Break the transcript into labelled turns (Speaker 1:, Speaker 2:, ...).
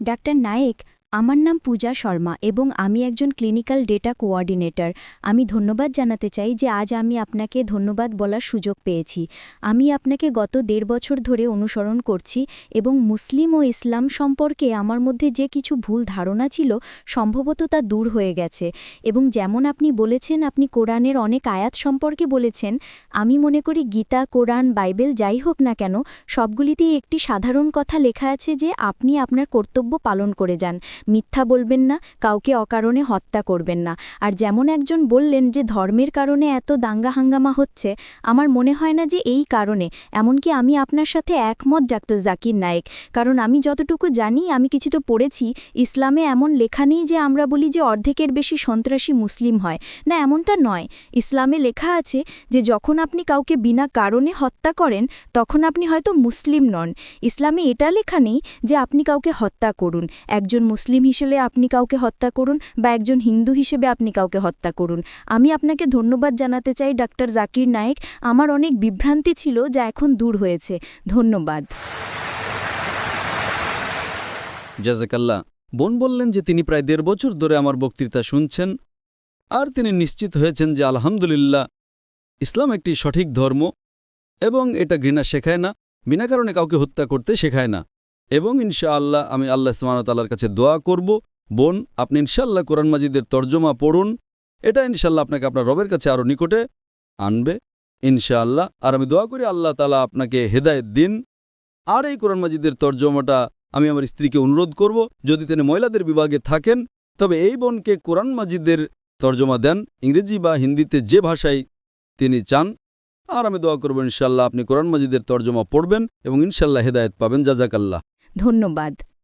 Speaker 1: Doctor Naik আমার নাম পূজা শর্মা এবং আমি একজন ক্লিনিক্যাল ডেটা কোঅর্ডিনেটর আমি ধন্যবাদ জানাতে চাই যে আজ আমি আপনাকে ধন্যবাদ বলার সুযোগ পেয়েছি। আমি আপনাকে গত দেড় বছর ধরে অনুসরণ করছি এবং মুসলিম ও ইসলাম সম্পর্কে আমার মধ্যে যে কিছু ভুল ধারণা ছিল, সম্ভবত তা দূর হয়ে গেছে। এবং যেমন আপনি বলেছেন, আপনি কোরআনের অনেক আয়াত সম্পর্কে বলেছেন, আমি মনে করি গীতা, কোরআন, বাইবেল যাই হোক না কেন, সবগুলিতেই একটি সাধারণ কথা লেখা আছে যে আপনি আপনার কর্তব্য পালন করে যান। মিথ্যা বলবেন না, কাউকে অকারণে হত্যা করবেন না। আর যেমন একজন বললেন যে, ধর্মের কারণে এত দাঙ্গা হাঙ্গামা হচ্ছে, আমার মনে হয় না যে এই কারণে। এমনকি আমি আপনার সাথে একমত, ডাক্তার জাকির নায়েক। কারণ আমি যতটুকু জানি, আমি কিছু তো পড়েছি। ইসলামে এমন লেখা নেই যে, আমরা বলি যে, অর্ধেকের বেশি সন্ত্রাসী মুসলিম হয়। না, এমনটা নয়। ইসলামে লেখা আছে যে, যখন আপনি কাউকে বিনা কারণে হত্যা করেন, তখন আপনি হয়তো মুসলিম নন। ইসলামে এটা লেখা নেই যে, আপনি কাউকে হত্যা করুন। একজন মুসলিম হিসেবে আপনি কাউকে হত্যা করুন বা একজন হিন্দু হিসেবে আপনি কাউকে হত্যা করুন। আমি আপনাকে ধন্যবাদ জানাতে চাই ডাক্তার জাকির নায়েক। আমার অনেক বিভ্রান্তি ছিল যা এখন দূর হয়েছে। ধন্যবাদ।
Speaker 2: জাজাকাল্লা বোন বললেন যে তিনি প্রায় দেড় বছর ধরে আমার বক্তৃতা শুনছেন আর তিনি নিশ্চিত হয়েছেন যে আলহামদুলিল্লাহ ইসলাম একটি সঠিক ধর্ম এবং এটা ঘৃণা শেখায় না, বিনা কারণে কাউকে হত্যা করতে শেখায় না। এবং ইনশাআল্লাহ আমি আল্লাহ সুমানতাল্লার কাছে দোয়া করব। বোন, আপনি ইনশাআল্লাহ কোরআন মাজিদের তর্জমা পড়ুন। এটা ইনশাআল্লাহ আপনাকে আপনার রবের কাছে আরও নিকটে আনবে। ইনশাআল্লাহ, আর আমি দোয়া করি আল্লাহ তালা আপনাকে হেদায়েত দিন। আর এই কোরআন মাজিদের তর্জমাটা আমি আমার স্ত্রীকে অনুরোধ করব, যদি তিনি মহিলাদের বিভাগে থাকেন, তবে এই বোনকে কোরআন মাজিদের তর্জমা দেন। ইংরেজি বা হিন্দিতে যে ভাষায় তিনি চান, আর আমি দোয়া করব ইনশাল্লাহ আপনি কোরআন মাজিদের তর্জমা পড়বেন এবং ইনশাল্লাহ হেদায়েত পাবেন। জাজাকাল্লাহ।
Speaker 1: ধন্যবাদ।